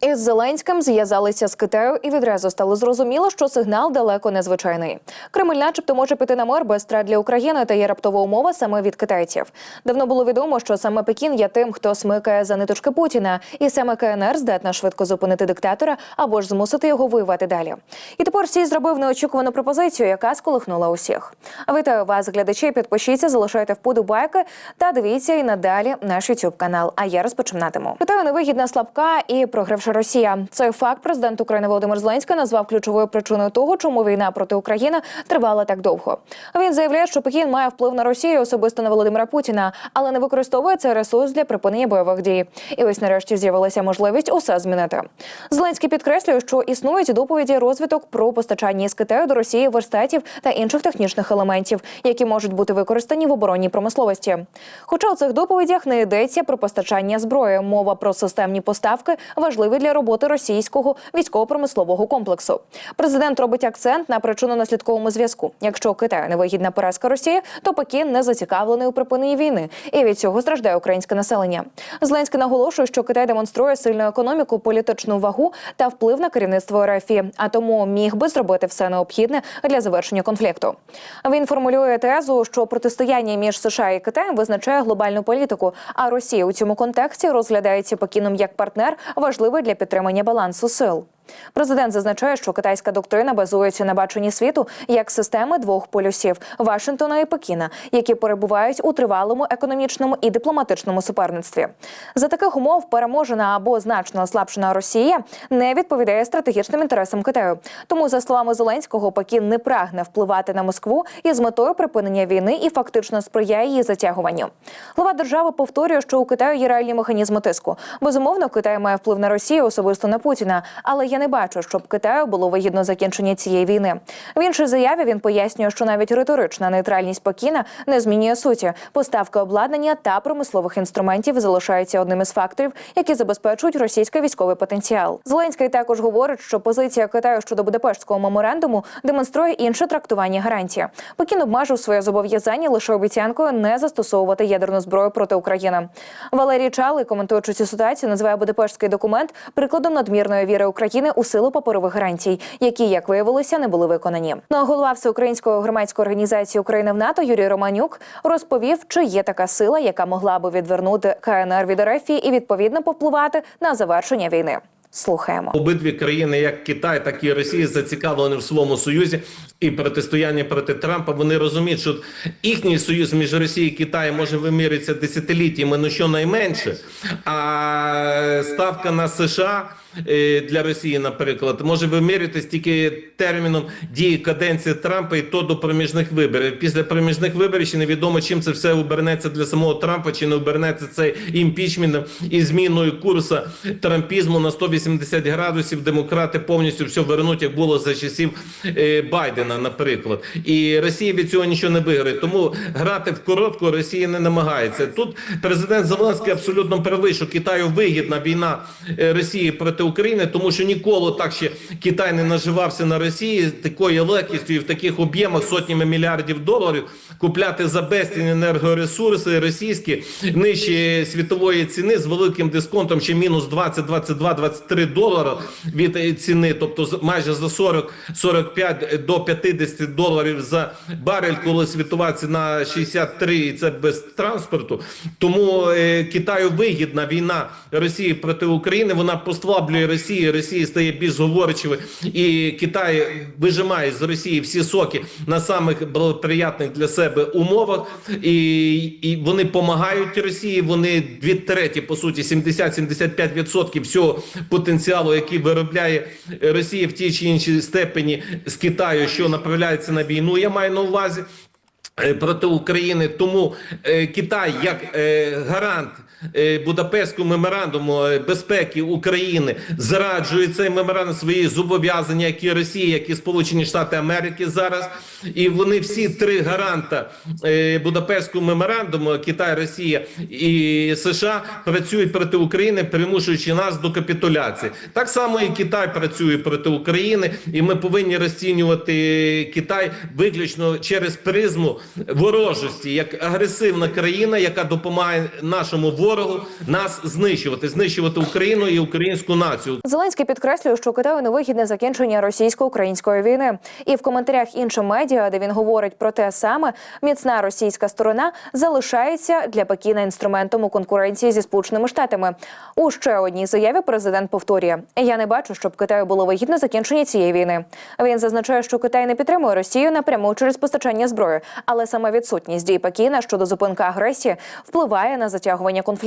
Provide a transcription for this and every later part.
Із Зеленським зв'язалися з Китаю і відразу стало зрозуміло, що сигнал далеко не звичайний. Кремль, начебто, може піти на мир без втрат для України та є раптова умова саме від китайців. Давно було відомо, що саме Пекін є тим, хто смикає за ниточки Путіна, і саме КНР здатна швидко зупинити диктатора або ж змусити його воювати далі. І тепер Сій зробив неочікувану пропозицію, яка сколихнула усіх. Вітаю вас, глядачі. Підпишіться, залишайте вподобайки та дивіться і надалі наш YouTube канал. А я розпочинатиму. Китаю невигідна слабка і програвши Росія. Цей факт президент України Володимир Зеленський назвав ключовою причиною того, чому війна проти України тривала так довго. Він заявляє, що Пекін має вплив на Росію особисто на Володимира Путіна, але не використовує цей ресурс для припинення бойових дій. І ось нарешті з'явилася можливість усе змінити. Зеленський підкреслює, що існують доповіді розвиток про постачання із Китаю до Росії верстатів та інших технічних елементів, які можуть бути використані в оборонній промисловості. Хоча у цих доповідях не йдеться про постачання зброї, мова про системні поставки важливі для роботи російського військово-промислового комплексу. Президент робить акцент на причинно-наслідковому зв'язку. Якщо Китаю невигідна поразка Росії, то Пекін не зацікавлений у припиненні війни, і від цього страждає українське населення. Зеленський наголошує, що Китай демонструє сильну економіку, політичну вагу та вплив на керівництво РФ, а тому міг би зробити все необхідне для завершення конфлікту. Він формулює тезу, що протистояння між США і Китаєм визначає глобальну політику, а Росія у цьому контексті розглядається Пекіном як партнер, важливий для підтримання балансу сил. Президент зазначає, що китайська доктрина базується на баченні світу як системи двох полюсів Вашингтона і Пекіна, які перебувають у тривалому економічному і дипломатичному суперництві. За таких умов переможена або значно ослабшена Росія не відповідає стратегічним інтересам Китаю. Тому, за словами Зеленського, Пекін не прагне впливати на Москву із метою припинення війни і фактично сприяє її затягуванню. Глава держави повторює, що у Китаю є реальні механізми тиску. Безумовно, Китай має вплив на Росію, особисто на Путіна, але я не бачу, щоб Китаю було вигідно закінчення цієї війни. В іншій заяві він пояснює, що навіть риторична нейтральність Пекіна не змінює суті. Поставки обладнання та промислових інструментів залишаються одним із факторів, які забезпечують російський військовий потенціал. Зеленський також говорить, що позиція Китаю щодо Будапештського меморандуму демонструє інше трактування гарантії. Пекін обмежив своє зобов'язання лише обіцянкою не застосовувати ядерну зброю проти України. Валерій Чалий, коментуючи цю ситуацію, називає Будапештський документ прикладом надмірної віри України у силу паперових гарантій, які, як виявилося, не були виконані. Ну а голова всеукраїнської громадської організації України в НАТО Юрій Романюк розповів, чи є така сила, яка могла би відвернути КНР від РФ і відповідно повпливати на завершення війни. Слухаємо. Обидві країни, як Китай, так і Росія, зацікавлені в своєму союзі і протистояння проти Трампа. Вони розуміють, що їхній союз між Росією і Китаєм може виміритися десятиліттями, ну щонайменше. А ставка на США для Росії, наприклад, може виміритись тільки терміном дії каденції Трампа і то до проміжних виборів. Після проміжних виборів ще невідомо, чим це все обернеться для самого Трампа, чи не обернеться цей імпічмент і зміною курсу трампізму на 180 градусів. Демократи повністю все вернуть, як було за часів е, Байдена, наприклад. І Росія від цього нічого не виграє. Тому грати в коротку Росія не намагається. Тут президент Зеленський абсолютно правий, що Китаю вигідна війна е, Росії проти України, тому що ніколи так ще Китай не наживався на Росії такою легкістю і в таких об'ємах сотнями мільярдів доларів купляти за безцінь енергоресурси російські нижче світової ціни з великим дисконтом ще мінус 20, 22, 23 долари від е, ціни, тобто з- майже за 40, 45 до 50 доларів за барель, коли світова ціна 63, і це без транспорту. Тому е, Китаю вигідна війна Росії проти України. Вона послаблює Росію. Росія стає більш говорчивою, і Китай вижимає з Росії всі соки на самих благоприятних для себе умовах. І, і вони допомагають Росії. Вони дві треті, по суті, 70-75% всього потенціалу, який виробляє Росія в тій чи іншій степені з Китаю, що направляється на війну. Я маю на увазі. е, Проти України тому е, Китай як е, гарант е, Будапештського меморандуму е, безпеки України зраджує цей меморандум свої зобов'язання, як і Росія, як і Сполучені Штати Америки зараз. І вони всі три гаранта е, Будапештського меморандуму Китай, Росія і США працюють проти України, примушуючи нас до капітуляції. Так само і Китай працює проти України, і ми повинні розцінювати Китай виключно через призму ворожості, як агресивна країна, яка допомагає нашому ворогу ворогу нас знищувати, знищувати Україну і українську націю. Зеленський підкреслює, що Китаю невигідне закінчення російсько-української війни. І в коментарях іншим медіа, де він говорить про те саме, міцна російська сторона залишається для Пекіна інструментом у конкуренції зі сполученими штатами. У ще одній заяві президент повторює: Я не бачу, щоб Китаю було вигідне закінчення цієї війни. Він зазначає, що Китай не підтримує Росію напряму через постачання зброї, але саме відсутність дій Пекіна щодо зупинки агресії впливає на затягування конфлікту.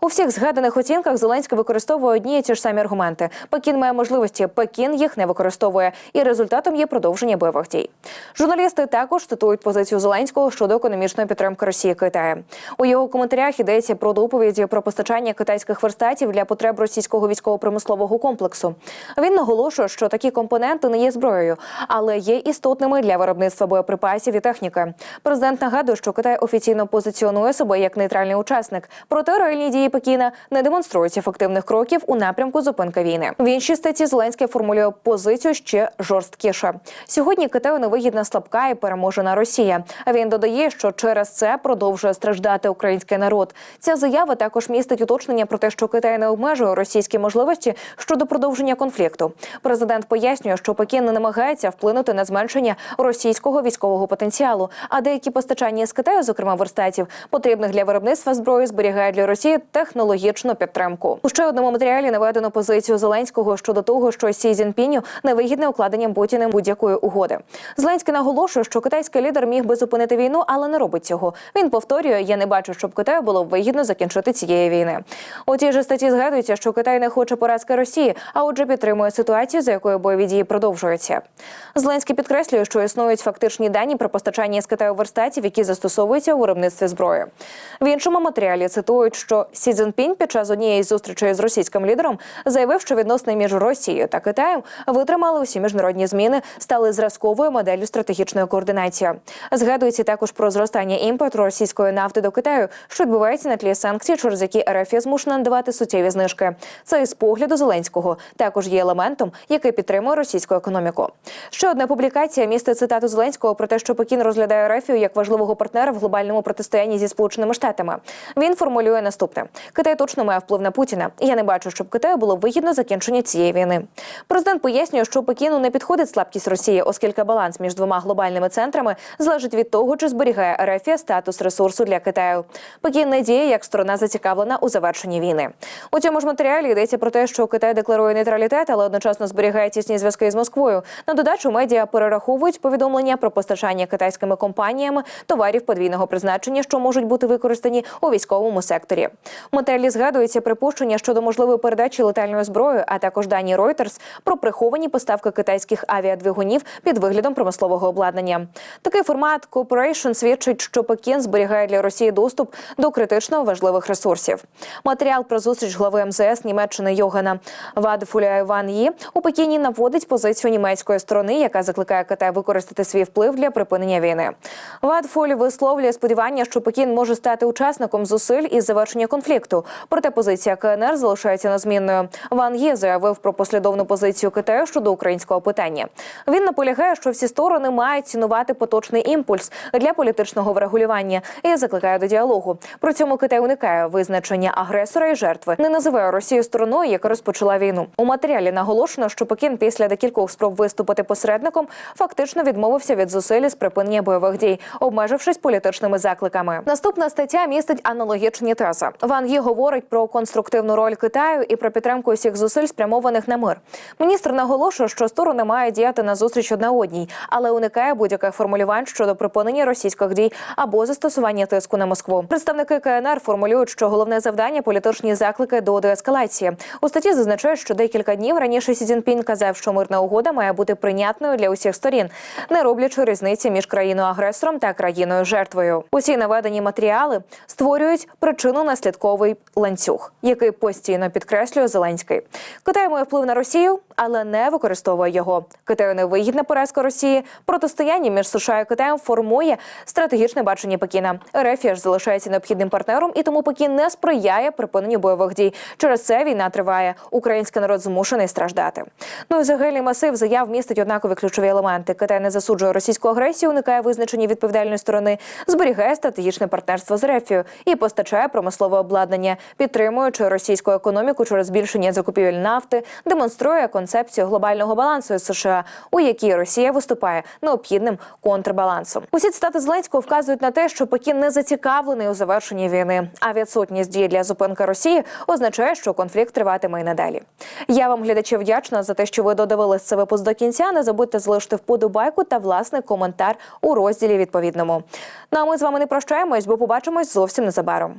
У всіх згаданих оцінках Зеленський використовує одні і ті ж самі аргументи. Пекін має можливості, Пекін їх не використовує, і результатом є продовження бойових дій. Журналісти також цитують позицію Зеленського щодо економічної підтримки Росії Китаю. У його коментарях йдеться про доповіді про постачання китайських верстатів для потреб російського військово-промислового комплексу. Він наголошує, що такі компоненти не є зброєю, але є істотними для виробництва боєприпасів і техніки. Президент нагадує, що Китай офіційно позиціонує себе як нейтральний учасник, проте реальні дії Пекіна не демонструють ефективних кроків у напрямку зупинки війни. В іншій статті Зеленський формулює позицію ще жорсткіше. Сьогодні Китаю невигідна слабка і переможена Росія. Він додає, що через це продовжує страждати український народ. Ця заява також містить уточнення про те, що Китай не обмежує російські можливості щодо продовження конфлікту. Президент пояснює, що Пекін не намагається вплинути на зменшення російського військового потенціалу, а деякі постачання з Китаю, зокрема верстатів, потрібних для виробництва зброї, зберігають для Росії технологічну підтримку. У ще одному матеріалі наведено позицію Зеленського щодо того, що Сі Цзіньпіню невигідне укладенням Путіним будь-якої угоди. Зеленський наголошує, що китайський лідер міг би зупинити війну, але не робить цього. Він повторює: я не бачу, щоб Китаю було вигідно закінчити цієї війни. У тій же статті згадується, що Китай не хоче поразки Росії, а отже, підтримує ситуацію, за якою бойові дії продовжуються. Зеленський підкреслює, що існують фактичні дані про постачання з Китаю верстатів, які застосовуються у виробництві зброї. В іншому матеріалі цитують, що Сі Цзіньпінь під час однієї з зустрічей з російським лідером заявив, що відносини між Росією та Китаєм витримали усі міжнародні зміни, стали зразковою моделлю стратегічної координації. Згадується також про зростання імпорту російської нафти до Китаю, що відбувається на тлі санкцій, через які РФ є змушена надавати суттєві знижки. Це із погляду Зеленського також є елементом, який підтримує російську економіку. Ще одна публікація містить цитату Зеленського про те, що Пекін розглядає Рефію як важливого партнера в глобальному протистоянні зі сполученими штатами. Він формулює наступне: Китай точно має вплив на Путіна. Я не бачу, щоб Китаю було вигідно закінчення цієї війни. Президент пояснює, що Пекіну не підходить слабкість Росії, оскільки баланс між двома глобальними центрами залежить від того, чи зберігає Ерефія статус ресурсу для Китаю. Пекін не діє як сторона зацікавлена у завершенні війни. У цьому ж матеріалі йдеться про те, що Китай декларує нейтралітет, але одночасно зберігає тісні зв'язки з Москвою. На додачу медіа перераховують повідомлення про постачання китайськими компаніями товарів подвійного призначення, що можуть бути використані у військовому секторі. В матеріалі згадується припущення щодо можливої передачі летальної зброї, а також дані Reuters про приховані поставки китайських авіадвигунів під виглядом промислового обладнання. Такий формат cooperation свідчить, що Пекін зберігає для Росії доступ до критично важливих ресурсів. Матеріал про зустріч глави МЗС Німеччини Йогана Вадфуля Іван Ї у Пекіні наводить позицію німецької сторони, яка закликає Китай використати свій вплив для припинення війни. Вадфуль висловлює сподівання, що Пекін може стати учасником зусиль із завершення конфлікту. Проте позиція КНР залишається незмінною. Ван Є заявив про послідовну позицію Китаю щодо українського питання. Він наполягає, що всі сторони мають цінувати поточний імпульс для політичного врегулювання і закликає до діалогу. При цьому Китай уникає визначення агресора і жертви, не називає Росію стороною, яка розпочала війну. У матеріалі наголошено, що Пекін після декількох спроб виступити посередником фактично відмовився від зусиль з припинення бойових дій, обмежившись політичними закликами. Наступна стаття містить аналогічні тези. Ван Ї говорить про конструктивну роль Китаю і про підтримку усіх зусиль, спрямованих на мир. Міністр наголошує, що сторони мають діяти на зустріч одна одній, але уникає будь-яких формулювань щодо припинення російських дій або застосування тиску на Москву. Представники КНР формулюють, що головне завдання політичні заклики до деескалації. У статті зазначають, що декілька днів раніше Сі Цзіньпінь казав, що мирна угода має бути прийнятною для усіх сторін, не роблячи різниці між країною-агресором та країною жертвою. Усі наведені матеріали створюють причинно-наслідковий ланцюг, який постійно підкреслює Зеленський. Китай має вплив на Росію, але не використовує його. Китаю невигідна поразка Росії. Протистояння між США і Китаєм формує стратегічне бачення Пекіна. РФ ж залишається необхідним партнером, і тому Пекін не сприяє припиненню бойових дій. Через це війна триває. Український народ змушений страждати. Ну і загальний масив заяв містить однакові ключові елементи. Китай не засуджує російську агресію, уникає визначення відповідальної сторони, зберігає стратегічне партнерство з РФ і постачає промислове обладнання, підтримуючи російську економіку через збільшення закупівель нафти, демонструє концепцію глобального балансу США, у якій Росія виступає необхідним контрбалансом. Усі цитати Зеленського вказують на те, що Пекін не зацікавлений у завершенні війни, а відсутність дії для зупинки Росії означає, що конфлікт триватиме і надалі. Я вам, глядачі, вдячна за те, що ви додивились це випуск до кінця. Не забудьте залишити вподобайку та власний коментар у розділі відповідному. Ну а ми з вами не прощаємось, бо побачимось зовсім незабаром.